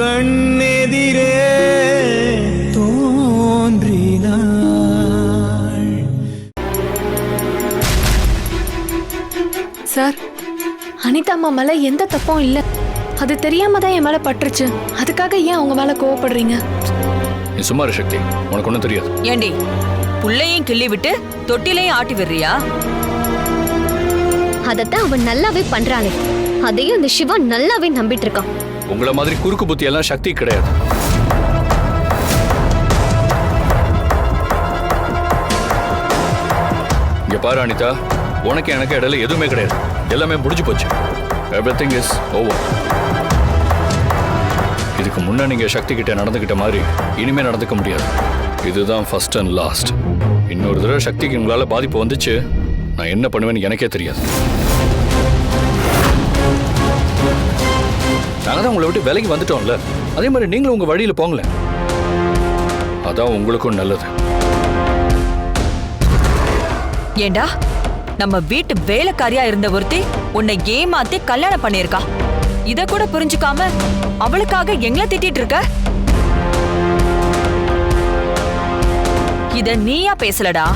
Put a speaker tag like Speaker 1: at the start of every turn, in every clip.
Speaker 1: கண்ணெதிரே தோன்றினாள்.
Speaker 2: சார் அனிதா அம்மா மேல எந்த தப்பும் இல்ல. அது தெரியாம தான் என் மேல பட்டுருச்சு. அதுக்காக ஏன் அவங்க மேல கோவப்படுறீங்க?
Speaker 3: நீ சும்மா இரு சக்தி. உனக்கு ஒன்றும் தெரியாது.
Speaker 4: ஏண்டி புள்ளையும் கிள்ளி விட்டு தொட்டிலையும் ஆட்டி விடுறியா?
Speaker 5: அதத்தான் அவன் நல்லாவே பண்றாளே அதையும் இந்த சிவா நல்லாவே நம்பிட்டு இருக்கான்.
Speaker 3: உங்களை மாதிரி குறுக்கு புத்தி எல்லாம் சக்தி கிடையாது. இங்க பாரு அனிதா உனக்கு எனக்கு இடையில எதுவுமே கிடையாது. எல்லாமே முடிஞ்சு போச்சு. எவ்ரி திங் இஸ் ஓவர் இதுக்கு முன்ன நீங்க சக்தி கிட்ட நடந்துக்கிட்ட மாதிரி இனிமே நடந்துக்க முடியாது. இதுதான் ஃபர்ஸ்ட் அண்ட் லாஸ்ட் இன்னொரு தடவை சக்திக்கு உங்களால் பாதிப்பு வந்துச்சு நான் என்ன பண்ணுவேன்னு எனக்கே தெரியாது. நாங்கள் தான் உங்களை விட்டு விலைக்கு வந்துட்டோம்ல. அதே மாதிரி நீங்களும் உங்கள் வழியில் போங்களேன். அதான் உங்களுக்கும் நல்லது.
Speaker 4: ஏண்டா? நம்ம வீட்டு வேலைக்காரியா இருந்த ஒருத்தி உன்னை ஏமாத்தி கல்யாணம் பண்ணியிருக்கா. இத கூட புரிஞ்சுக்காம அவளுக்காக எங்களை திட்டிட்டு இருக்க? இத நீயா பேசலடா.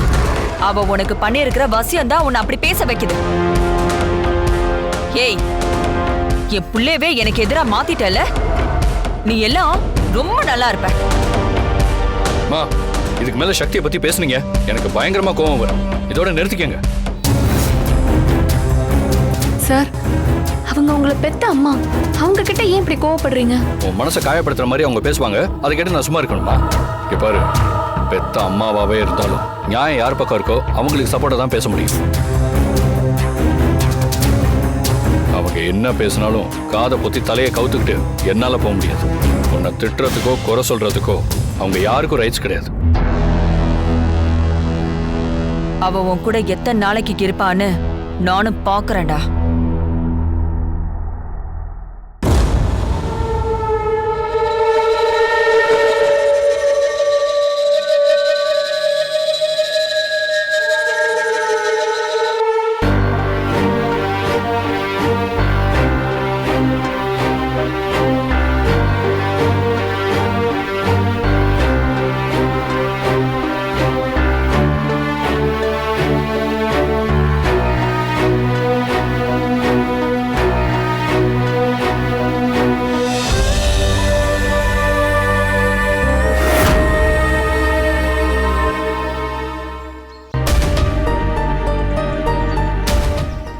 Speaker 4: அவ உனக்கு பண்ணியிருக்கிற வசியம் தான் உன்னை அப்படி பேச வைக்குது. ஏய் என் புள்ளையவே எனக்கு எதிரா மாத்திட்டல நீ எல்லாம் ரொம்ப நல்லா இருப்ப.
Speaker 3: மா இதுக்கு மேல சக்தியை பத்தி பேசுனீங்க. எனக்கு பயங்கரமா கோவம் வரும். இதோட நிறுத்திக்கங்க.
Speaker 2: சார் அவங்க உங்களை பெத்த அம்மா. அவங்க கிட்ட ஏன் இப்படி கோவப்படுறீங்க?
Speaker 3: உன் மனசை காயப்படுத்துற மாதிரி அவங்க பேசுவாங்க. அதை கேட்டு நான் சும்மா இருக்கணுமா? இங்க பாரு பெத்த அம்மாவாவே இருந்தாலும் நியாயம் யார் பக்கம் இருக்கோ அவங்களுக்கு சப்போர்ட்டா தான் பேச முடியும். அவங்க என்ன பேசினாலும் காதை பொத்தி தலையை கவுத்துக்கிட்டு என்னால போக முடியாது. உன்னை திட்டுறதுக்கோ குறை சொல்றதுக்கோ அவங்க யாருக்கும் ரைட்ஸ் கிடையாது.
Speaker 4: அவ உன் கூட எத்தனை நாளைக்கு இருப்பான்னு நானும் பாக்குறேன்டா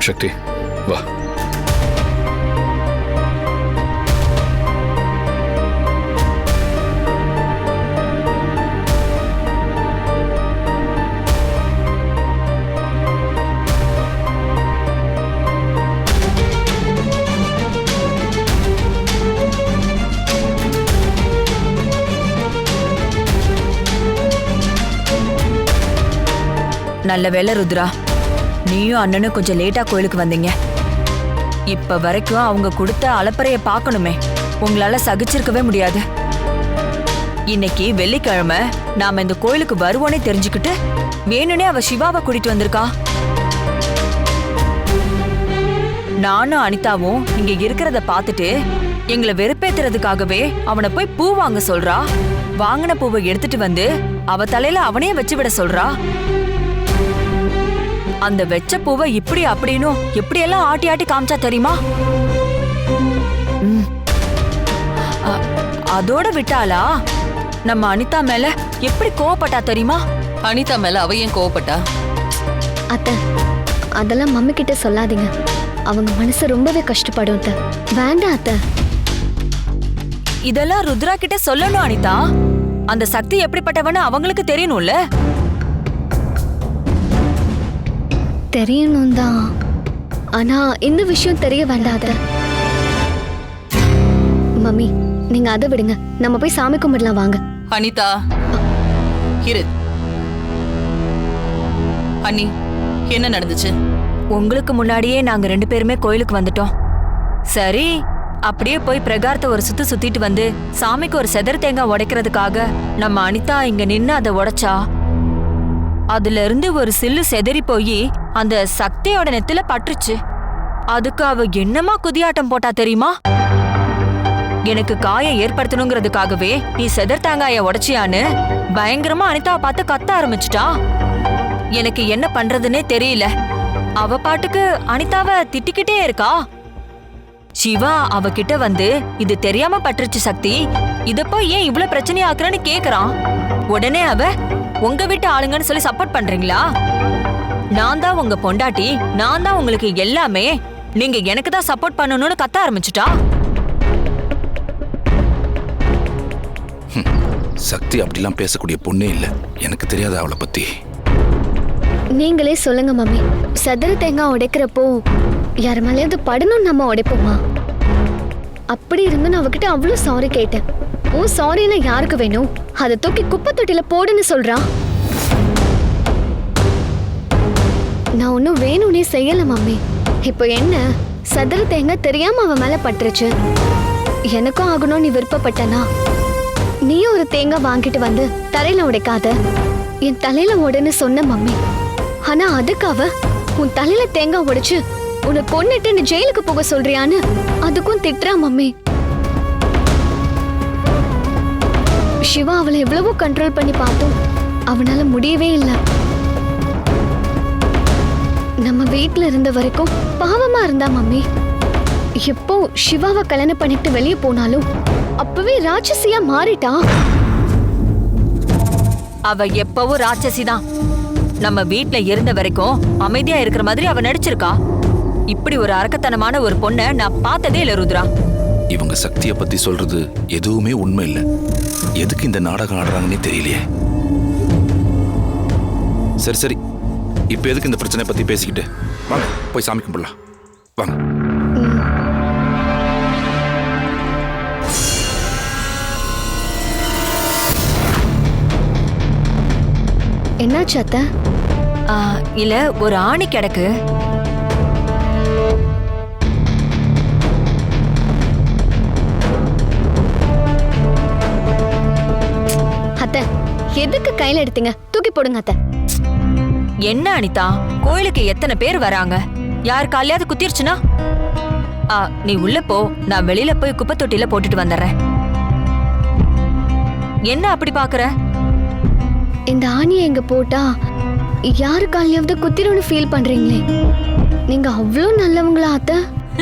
Speaker 3: சக்தி. வா.
Speaker 4: நல்ல வேலை ருத்ரா. நீயும் அண்ணனும் கொஞ்சம் லேட்டா கோயிலுக்கு வந்தீங்க. இப்ப வரைக்கும் அவங்க கொடுத்த அலப்பறைய பார்க்கணுமே. உங்களால சகிச்சிருக்கவே முடியாது. இன்னைக்கு வெள்ளிக்கிழமை நாம இந்த கோயிலுக்கு வருவோனே தெரிஞ்சுக்கிட்டு வேணும்னே அவ சிவாவை கூட்டிட்டு வந்திருக்கா. நானும் அனிதாவும் இங்க இருக்கிறத பார்த்துட்டு எங்களை வெறுப்பேத்துறதுக்காகவே அவனை போய் பூ வாங்க சொல்றா. வாங்கின பூவை எடுத்துட்டு வந்து அவ தலையில அவனே வச்சு விட சொல்றா. அந்த வெச்ச பூவை இப்படி அப்படின்னும் எப்படியெல்லாம் ஆட்டி ஆட்டி காமிச்சா தெரியுமா? அதோட விட்டாளா? நம்ம அனிதா மேல எப்படி கோவப்பட்டா தெரியுமா?
Speaker 6: அனிதா மேல அவ ஏன் கோவப்பட்டா?
Speaker 5: அத்தை அதெல்லாம் மம்மி கிட்ட சொல்லாதீங்க. அவங்க மனசு ரொம்பவே கஷ்டப்படும் அத்தை. வேண்டாம் அத்தை.
Speaker 4: இதெல்லாம் ருத்ரா கிட்ட சொல்லணும் அனிதா. அந்த சக்தி எப்படிப்பட்டவன்னு அவங்களுக்கு தெரியணும்ல.
Speaker 5: தெரியணும் தான் ஆனா இந்த விஷயம் தெரிய வேண்டாம் அத்தை மம்மி நீங்க அதை விடுங்க. நம்ம போய் சாமி கும்பிடலாம் வாங்க.
Speaker 6: அனிதா. இரு. அண்ணி என்ன நடந்துச்சு?
Speaker 4: உங்களுக்கு முன்னாடியே நாங்க ரெண்டு பேருமே கோயிலுக்கு வந்துட்டோம். சரி அப்படியே போய் பிரகாரத்தை ஒரு சுத்து சுத்திட்டு வந்து சாமிக்கு ஒரு செதர் தேங்காய் உடைக்கிறதுக்காக நம்ம அனிதா இங்க நின்னு அதை உடைச்சா? அதுல இருந்து ஒரு சில்லு செதறி போய் அந்த சக்தியோட நெத்தில பட்டுருச்சு. அதுக்கு அவ என்னமா குதியாட்டம் போட்டா தெரியுமா? எனக்கு காயம் ஏற்படுத்தணுங்கிறதுக்காகவே நீ செதர் தேங்காய உடைச்சியான்னு பயங்கரமா அனிதாவை பார்த்து கத்த ஆரம்பிச்சிட்டா. எனக்கு என்ன பண்றதுன்னே தெரியல. அவ பாட்டுக்கு அனிதாவை திட்டிக்கிட்டே இருக்கா. சிவா அவகிட்ட வந்து இது தெரியாம பட்டுருச்சு சக்தி. இத போய் ஏன் இவ்வளவு பிரச்சனை ஆக்குறன்னு கேக்குறான். உடனே அவ உங்க வீட்டு ஆளுங்கன்னு சொல்லி சப்போர்ட் பண்றீங்களா? நான் தான் உங்க பொண்டாட்டி நான் தான் உங்களுக்கு எல்லாமே. நீங்க எனக்கு தான் சப்போர்ட் பண்ணணும்னு கத்த ஆரம்பிச்சுட்டா?
Speaker 1: சக்தி அப்படிலாம் பேசக்கூடிய பொண்ணே இல்லை. எனக்கு தெரியாத அவளை பத்தி.
Speaker 5: நீங்களே சொல்லுங்க மம்மி. சதுர தேங்காய் உடைக்கிறப்போ யார் மேலேயாவது படணும் நம்ம உடைப்போமா? அப்படி இருந்து நான் அவகிட்ட அவ்வளோ சாரி கேட்டேன். ஓ சாரினா யாருக்கு வேணும்? அதை தூக்கி குப்பை தொட்டில போடுன்னு சொல்றா. நான் ஒன்றும் வேணும்னே செய்யல மம்மி. இப்போ என்ன? சதுர தேங்காய் தெரியாம அவன் மேல பட்டுருச்சு. எனக்கும் ஆகணும்னு நீ விருப்பப்பட்டனா? நீயும் ஒரு தேங்காய் வாங்கிட்டு வந்து தரையில உடைக்காத. என் தலையில உடனே சொன்ன மம்மி. ஆனா அதுக்காக உன் தலையில தேங்காய் உடைச்சு உன்னை கொண்டுட்டு நீ ஜெயிலுக்கு போக சொல்றியான்னு அதுக்கும் திட்டுறா மம்மி. சிவா அவளை எவ்வளவோ கண்ட்ரோல் பண்ணி பார்த்தோம். அவனால முடியவே இல்லை. நம்ம வீட்ல இருந்த வரைக்கும் பாவமா இருந்தா மம்மி. எப்போ சிவாவை கல்யாணம் பண்ணிட்டு வெளியே போனாலும் அப்பவே ராட்சசியா மாறிட்டா.
Speaker 4: அவ எப்பவும் ராட்சசி தான் நம்ம வீட்ல இருந்த வரைக்கும் அமைதியா இருக்கிற மாதிரி அவ நடிச்சிருக்கா. இப்படி ஒரு அரக்கத்தனமான ஒரு பொண்ண நான் பார்த்ததே இல்ல ருத்ரா.
Speaker 1: இவங்க சக்தியை பத்தி சொல்றது எதுவுமே உண்மை இல்லை. எதுக்கு இந்த நாடகம் ஆடுறாங்கன்னே தெரியலையே. சரி சரி. இப்போ எதுக்கு இந்த பிரச்சனை பத்தி பேசிக்கிட்டு? வாங்க போய் சாமி கும்பிடலாம். வாங்க.
Speaker 5: என்னாச்சு அத்தை?
Speaker 4: ஆ, இல்ல ஒரு ஆணி கிடக்கு.
Speaker 5: அத்தை எதுக்கு கையில எடுத்தீங்க? தூக்கி போடுங்க அத்தை.
Speaker 4: என்ன அனிதா? கோயிலுக்கு எத்தனை பேர் வராங்க? யார் காலையாவது குத்திருச்சுனா ஆ, நீ உள்ள போ. நான் வெளியில போய் குப்பை தொட்டில போட்டுட்டு வந்துடுறேன். என்ன அப்படி பாக்குற?
Speaker 5: இந்த ஆணியை எங்க போட்டா? யாரு காலையாவது குத்திரோன்னு ஃபீல் பண்றீங்களே? நீங்க அவ்வளோ நல்லவங்களா அத்தை?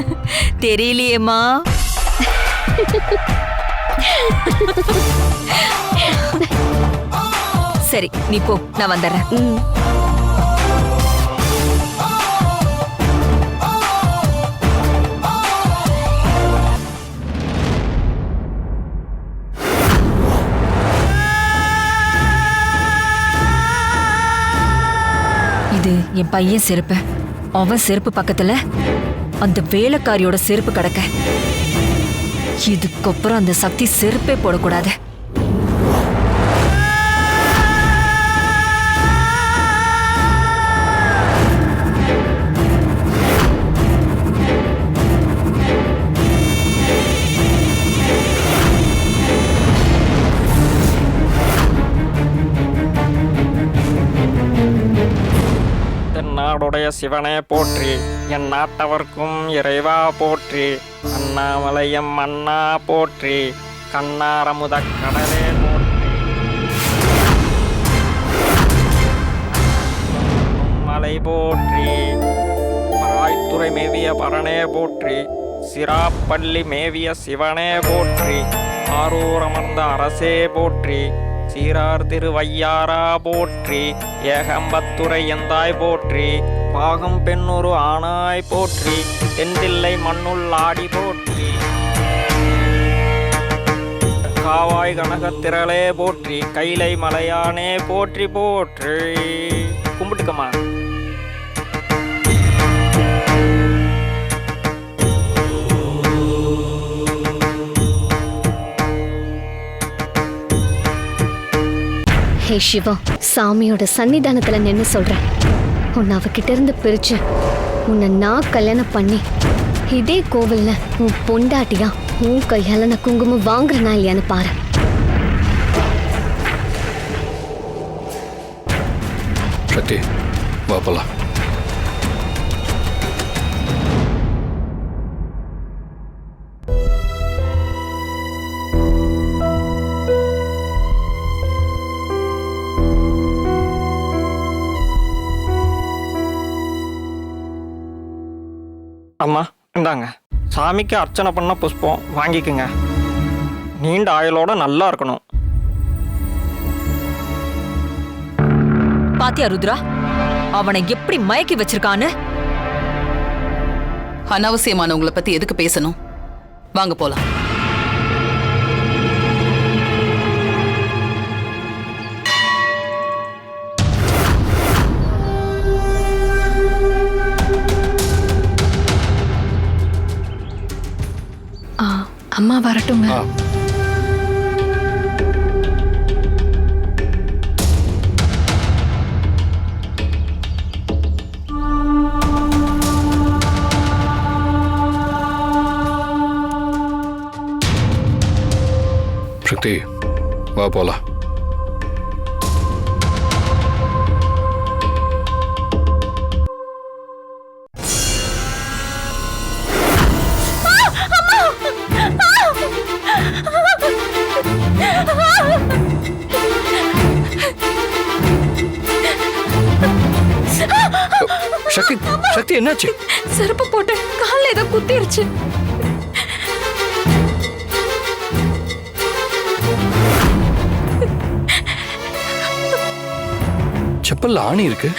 Speaker 4: தெரியலையேம்மா. சரி நீ போ. நான் வந்துடுறேன். இது என் பையன் செருப்பு. அவன் செருப்பு பக்கத்துல அந்த வேலைக்காரியோட செருப்பு கிடக்க. இதுக்கப்புறம் அந்த சக்தி செருப்பே போடக்கூடாது.
Speaker 7: தென்னாடுடைய சிவனே போற்றி. என் நாட்டவர்க்கும் இறைவா போற்றி. அண்ணாமலையம் அண்ணா போற்றி. கண்ணாரமுத கடலே போற்றி. மலை போற்றி. பராய்த்துறை மேவிய பரணே போற்றி. சிராப்பள்ளி மேவிய சிவனே போற்றி. ஆரூரமர்ந்த அரசே போற்றி. சீரார் திருவையாரா போற்றி. ஏகம்பத்துரை எந்தாய் போற்றி. பாகம் பெண்ணொரு ஆனாய் போற்றி தென்தில்லை மண்ணுள் ஆடி போற்றி. காவாய் கனகத்திரளே போற்றி கைலை மலையானே போற்றி போற்றி. கும்பிட்டுக்கம்மா.
Speaker 5: ஹே சிவா சாமியோட சன்னிதானத்தில் நின்று சொல்கிறேன் உன்னை அவகிட்ட இருந்து பிரிச்சு உன்னை நான் கல்யாணம் பண்ணி இதே கோவில்ல உன் பொண்டாட்டியா உன் கையால நான் குங்குமம் வாங்குறனா இல்லையான்னு பாரு.
Speaker 3: சக்தி வா போலாம்.
Speaker 7: அம்மா இந்தாங்க. சாமிக்கு அர்ச்சனை பண்ண புஷ்பம் வாங்கிக்குங்க. நீண்ட ஆயுளோட நல்லா இருக்கணும்.
Speaker 4: பாத்தியா ருத்ரா? அவனை எப்படி மயக்கி வச்சிருக்கான்னு?
Speaker 6: அனாவசியமானவங்கள பத்தி எதுக்கு பேசணும்? வாங்க போலாம்.
Speaker 2: அம்மா வரட்டுங்க.
Speaker 3: சக்தி வா போலாம். சக்தி என்னாச்சு?
Speaker 2: செருப்பு போட்டு காலில் ஏதோ குத்திருச்சு.
Speaker 3: செப்பல்ல ஆணி இருக்கு.